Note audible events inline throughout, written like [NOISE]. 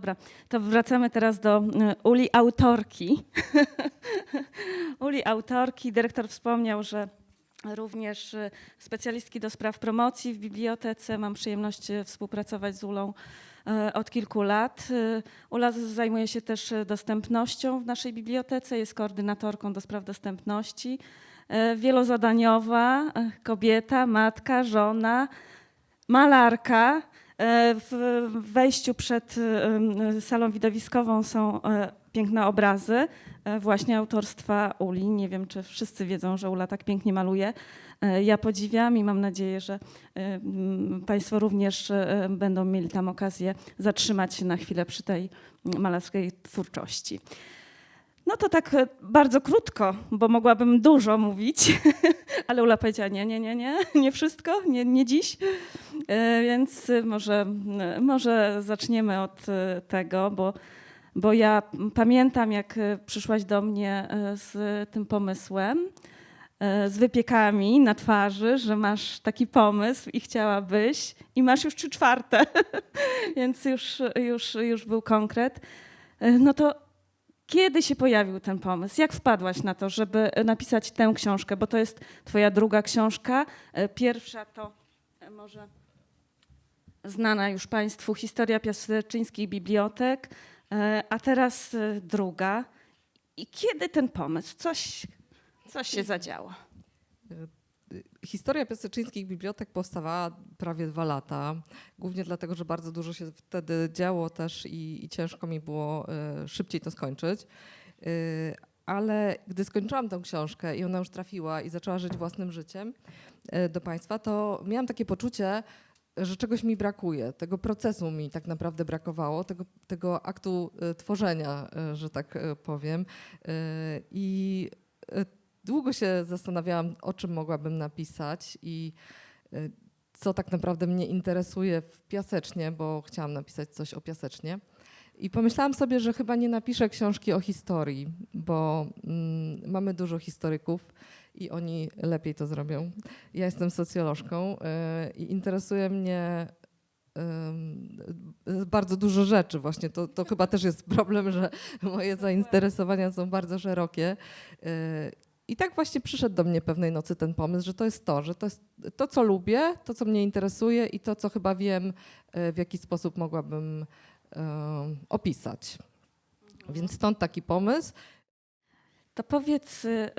dobra, to wracamy teraz do e, Uli autorki. [LAUGHS] Uli autorki. Dyrektor wspomniał, że również e, specjalistki do spraw promocji w bibliotece. Mam przyjemność e, współpracować z Ulą od kilku lat. Ula zajmuje się też dostępnością w naszej bibliotece, jest koordynatorką do spraw dostępności. Wielozadaniowa kobieta, matka, żona, malarka. E, W wejściu przed e, salą widowiskową są e, piękne obrazy e, właśnie autorstwa Uli. Nie wiem, czy wszyscy wiedzą, że Ula tak pięknie maluje. E, Ja podziwiam i mam nadzieję, że e, Państwo również e, będą mieli tam okazję zatrzymać się na chwilę przy tej malarskiej twórczości. No to tak e, bardzo krótko, bo mogłabym dużo mówić, [LAUGHS] ale Ula powiedziała nie, nie, nie, nie, [LAUGHS] nie wszystko, nie, nie dziś. E, Więc może, e, może zaczniemy od tego, bo, bo ja pamiętam, jak przyszłaś do mnie z tym pomysłem, z wypiekami na twarzy, że masz taki pomysł i chciałabyś, i masz już trzy czwarte, [LAUGHS] więc już, już, już był konkret. No to kiedy się pojawił ten pomysł? Jak wpadłaś na to, żeby napisać tę książkę? Bo to jest twoja druga książka. E, Pierwsza to e, może znana już Państwu historia piaseczyńskich bibliotek, e, a teraz e, druga. I kiedy ten pomysł? Coś, coś się zadziało. Historia piaseczyńskich bibliotek powstawała prawie dwa lata, głównie dlatego, że bardzo dużo się wtedy działo też i, i ciężko mi było e, szybciej to skończyć. E, Ale gdy skończyłam tę książkę i ona już trafiła i zaczęła żyć własnym życiem e, do Państwa, to miałam takie poczucie, że czegoś mi brakuje. Tego procesu mi tak naprawdę brakowało, tego, tego aktu e, tworzenia, e, że tak e, powiem. E, I e, długo się zastanawiałam, o czym mogłabym napisać i y, co tak naprawdę mnie interesuje w piasecznie, bo chciałam napisać coś o piasecznie. I pomyślałam sobie, że chyba nie napiszę książki o historii, bo mm, mamy dużo historyków i oni lepiej to zrobią. Ja jestem socjolożką y, i interesuje mnie ym, bardzo dużo rzeczy właśnie. To, to chyba też jest problem, że moje zainteresowania są bardzo szerokie. Y, I tak właśnie przyszedł do mnie pewnej nocy ten pomysł, że to jest to, że to jest to, co lubię, to, co mnie interesuje i to, co chyba wiem, y, w jaki sposób mogłabym y, opisać. Więc stąd taki pomysł. To powiedz, y,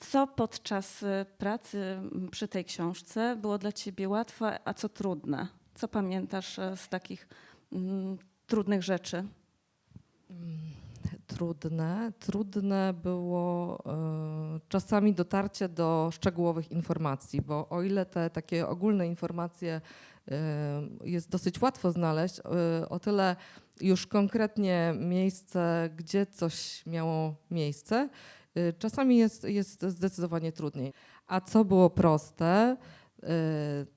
co podczas pracy przy tej książce było dla ciebie łatwe, a co trudne? Co pamiętasz z takich mm, trudnych rzeczy? Trudne. Trudne było e, czasami dotarcie do szczegółowych informacji, bo o ile te takie ogólne informacje e, jest dosyć łatwo znaleźć, e, o tyle już konkretnie miejsce, gdzie coś miało miejsce, czasami jest, jest zdecydowanie trudniej. A co było proste,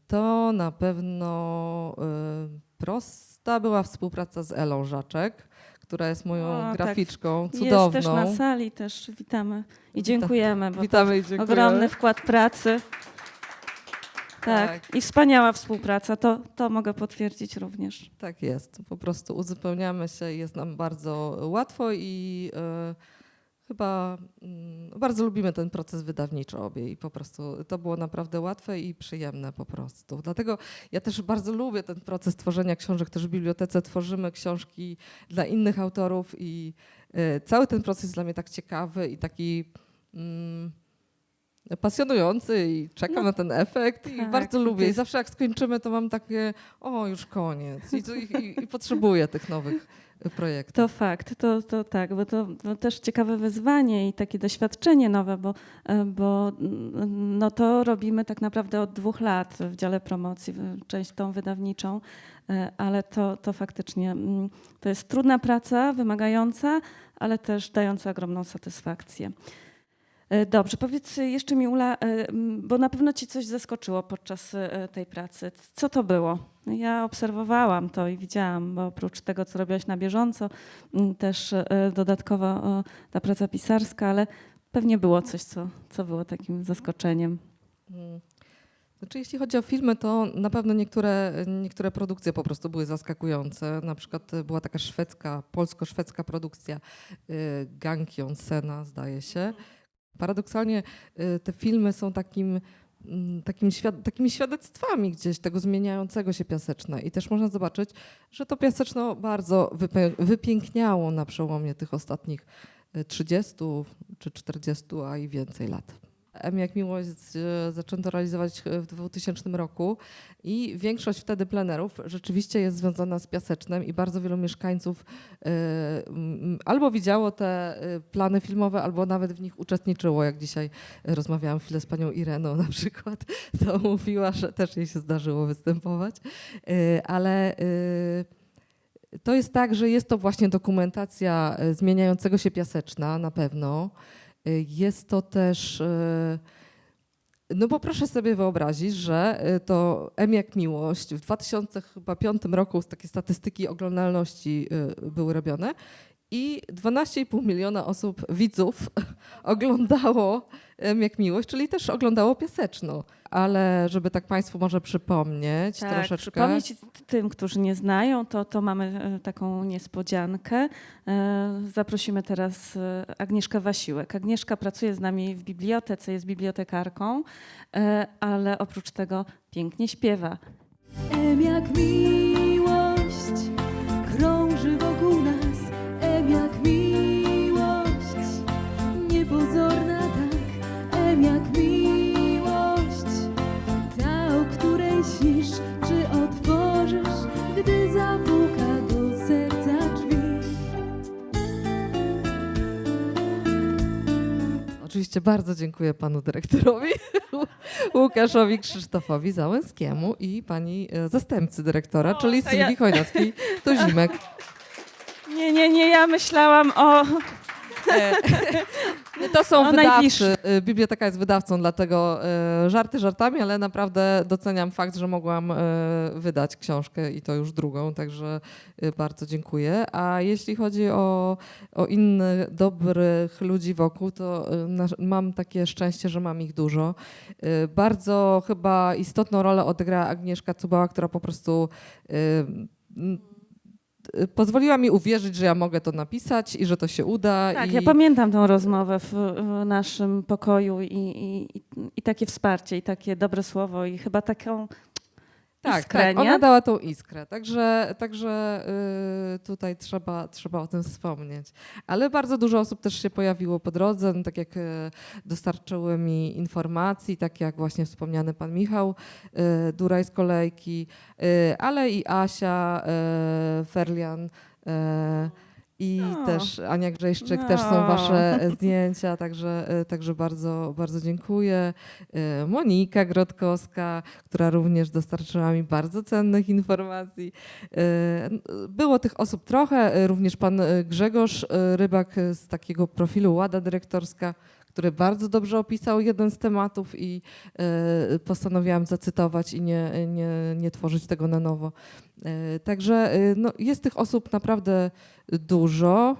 to na pewno prosta była współpraca z Elą Żaczek, która jest moją O, tak. graficzką Jest cudowną. też na sali, też witamy i dziękujemy, bo Witamy i dziękujemy. ogromny wkład pracy. Tak, Tak. i wspaniała współpraca, to, to mogę potwierdzić również. Tak jest. Po prostu uzupełniamy się, jest nam bardzo łatwo i e, chyba mm, bardzo lubimy ten proces wydawniczy obie i po prostu to było naprawdę łatwe i przyjemne po prostu. Dlatego ja też bardzo lubię ten proces tworzenia książek. Też w bibliotece tworzymy książki dla innych autorów i e, cały ten proces jest dla mnie tak ciekawy i taki mm, pasjonujący i czekam No, na ten efekt i tak, bardzo to lubię. I jest- zawsze jak skończymy, to mam takie, o już koniec i, i, i, i potrzebuję tych nowych projektów. To fakt, to, to tak, bo to, to też ciekawe wyzwanie i takie doświadczenie nowe, bo, e, bo mm, no to robimy tak naprawdę od dwóch lat w dziale promocji, część tą wydawniczą, e, ale to, to faktycznie mm, to jest trudna praca, wymagająca, ale też dająca ogromną satysfakcję. E, Dobrze, powiedz jeszcze mi Ula, e, bo na pewno ci coś zaskoczyło podczas e, tej pracy. Co to było? Ja obserwowałam to i widziałam, bo oprócz tego, co robiłaś na bieżąco, też dodatkowo ta praca pisarska, ale pewnie było coś, co, co było takim zaskoczeniem. Mm. Znaczy, jeśli chodzi o filmy, to na pewno niektóre, niektóre produkcje po prostu były zaskakujące. Na przykład była taka szwedzka, polsko-szwedzka produkcja y, Gankion Sena, zdaje się. Paradoksalnie y, te filmy są takim, mm, takim świad- takimi świadectwami gdzieś tego zmieniającego się Piaseczna. I też można zobaczyć, że to Piaseczno bardzo wypiękniało na przełomie tych ostatnich y, 30 czy 40, a i więcej lat. M jak miłość e, zaczęto realizować w 2000 roku i większość wtedy plenerów rzeczywiście jest związana z Piasecznem i bardzo wielu mieszkańców e, albo widziało te e, plany filmowe, albo nawet w nich uczestniczyło. Jak dzisiaj rozmawiałam chwilę z panią Ireną na przykład, [LAUGHS] to mówiła, że też jej się zdarzyło występować, E, ale e, to jest tak, że jest to właśnie dokumentacja e, zmieniającego się Piaseczna na pewno. Y, Jest to też. y, No bo proszę sobie wyobrazić, że y, to M jak miłość w 2005 roku takie statystyki oglądalności były robione i 12,5 miliona osób, widzów, [LAUGHS] oglądało jak miłość, czyli też oglądało Piaseczno. Ale żeby tak Państwu może przypomnieć Tak, troszeczkę. przypomnieć tym, którzy nie znają, to, to mamy e, taką niespodziankę. E, Zaprosimy teraz e, Agnieszkę Wasiłek. Agnieszka pracuje z nami w bibliotece, jest bibliotekarką, ale oprócz tego pięknie śpiewa. M jak miłość czy otworzysz, gdy zapuka do serca drzwi. Oczywiście bardzo dziękuję panu dyrektorowi [LAUGHS] Łukaszowi Krzysztofowi Załęskiemu i pani e, zastępcy dyrektora, O, czyli ja- Sylwii Chojnackiej Tuzimek. [LAUGHS] Nie, nie, nie, ja myślałam o... [LAUGHS] To są O wydawcy. E, Biblioteka jest wydawcą, dlatego e, żarty żartami, ale naprawdę doceniam fakt, że mogłam e, wydać książkę i to już drugą, także e, bardzo dziękuję. A jeśli chodzi o, o innych dobrych ludzi wokół, to e, mam takie szczęście, że mam ich dużo. E, Bardzo chyba istotną rolę odegrała Agnieszka Cubała, która po prostu e, e, pozwoliła mi uwierzyć, że ja mogę to napisać i że to się uda. Tak, i... ja pamiętam tą rozmowę w, w naszym pokoju i, i, i, i takie wsparcie, i takie dobre słowo, i chyba taką Tak, iskrę, tak, ona dała tą iskrę, także, także y, tutaj trzeba, trzeba o tym wspomnieć. Ale bardzo dużo osób też się pojawiło po drodze, no, tak jak y, dostarczyły mi informacji, tak jak właśnie wspomniany pan Michał y, Duraj z kolejki, y, ale i Asia y, Ferlian i No. też Ania Grzejszczyk, No. też są wasze e, zdjęcia, także, e, także bardzo, bardzo dziękuję. E, Monika Grodkowska, która również dostarczyła mi bardzo cennych informacji. Było tych osób trochę, również pan Grzegorz Rybak z takiego profilu Łada Dyrektorska, który bardzo dobrze opisał jeden z tematów i e, postanowiłam zacytować i nie, nie, nie tworzyć tego na nowo. E, Także e, no, jest tych osób naprawdę dużo.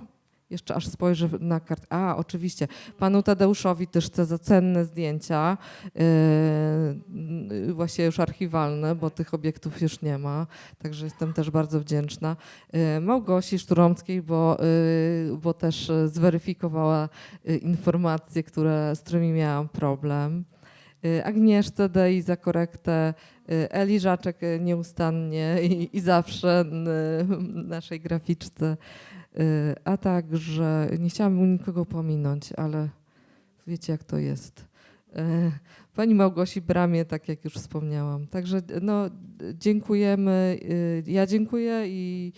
Jeszcze aż spojrzę na kart. A, oczywiście. Panu Tadeuszowi też chcę za cenne zdjęcia, yy, właśnie już archiwalne, bo tych obiektów już nie ma. Także jestem też bardzo wdzięczna. Yy, Małgosi Szturomskiej, bo, yy, bo też zweryfikowała yy, informacje, które, z którymi miałam problem. Yy, Agnieszce Dei za korektę, yy, Eli Żaczek nieustannie i, i zawsze naszej graficzce. Y, A także nie chciałam nikogo pominąć, ale wiecie jak to jest. Y, Pani Małgosi Bramie, tak jak już wspomniałam. Także no, dziękujemy. y, Ja dziękuję i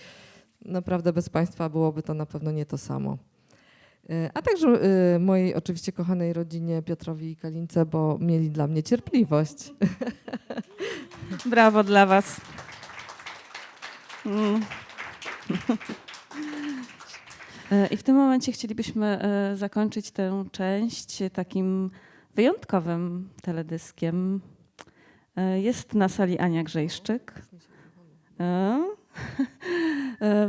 naprawdę bez Państwa byłoby to na pewno nie to samo. A także mojej oczywiście kochanej rodzinie Piotrowi i Kalince, bo mieli dla mnie cierpliwość. brawo dla was. Mm. [LAUGHS] E, I w tym momencie chcielibyśmy e, zakończyć tę część takim wyjątkowym teledyskiem. E, Jest na sali Ania Grzejszczyk.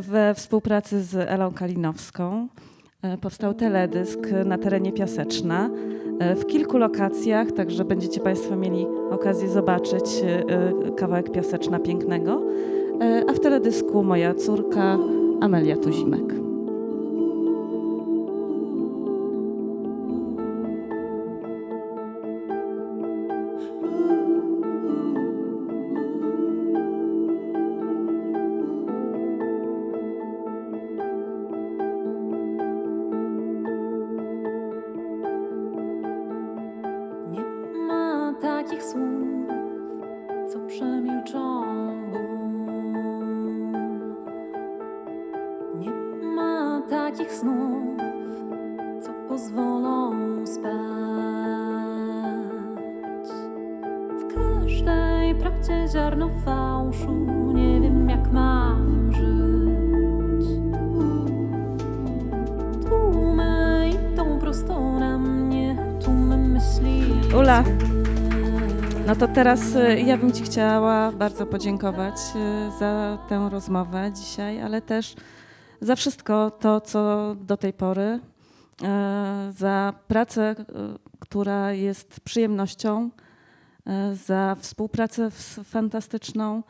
We współpracy z Elą Kalinowską. powstał teledysk na terenie Piaseczna w kilku lokacjach, także będziecie Państwo mieli okazję zobaczyć kawałek Piaseczna pięknego. A w teledysku moja córka Amelia Tuzimek. Takich snów, co pozwolą spać. W każdej prawdzie ziarno fałszu, nie wiem jak mam żyć. Tłumy idą prosto na mnie, tłumy myśli. Ula. No to teraz e, ja bym Ci chciała bardzo podziękować e, za tę rozmowę dzisiaj, ale też za wszystko to, co do tej pory, e, za pracę, e, która jest przyjemnością, e, za współpracę fantastyczną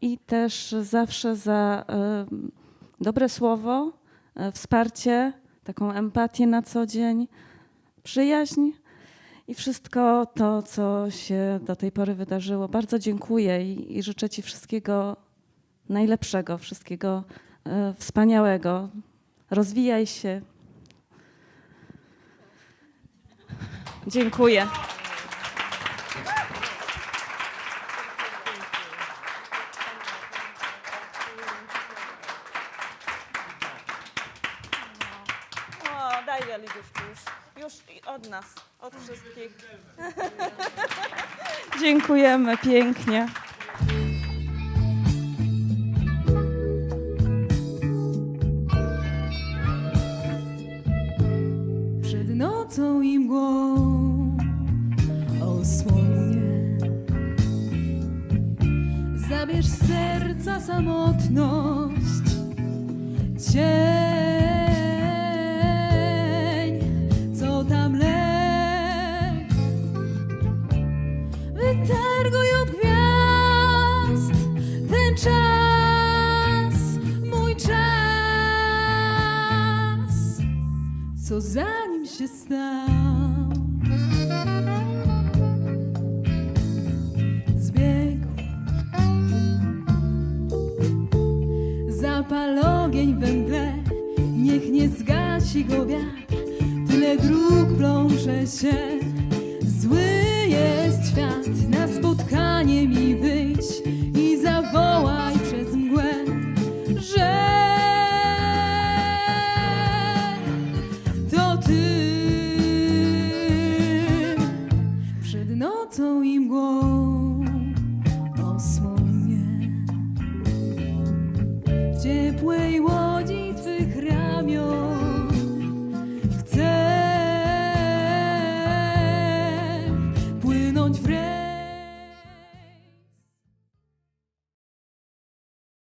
i też zawsze za dobre słowo, wsparcie, taką empatię na co dzień, przyjaźń. I wszystko to, co się do tej pory wydarzyło. Bardzo dziękuję i, i życzę Ci wszystkiego najlepszego, wszystkiego wspaniałego. Rozwijaj się. Dziękuję. O, daj Liduszku już, już od nas, od wszystkich. [LAUGHS] Dziękujemy pięknie. Zabierz serca samotność. Cień, co tam lek. Wytarguj od gwiazd ten czas, mój czas. Co za nim się stał. Zgasi go wiatr. Tyle dróg plącze się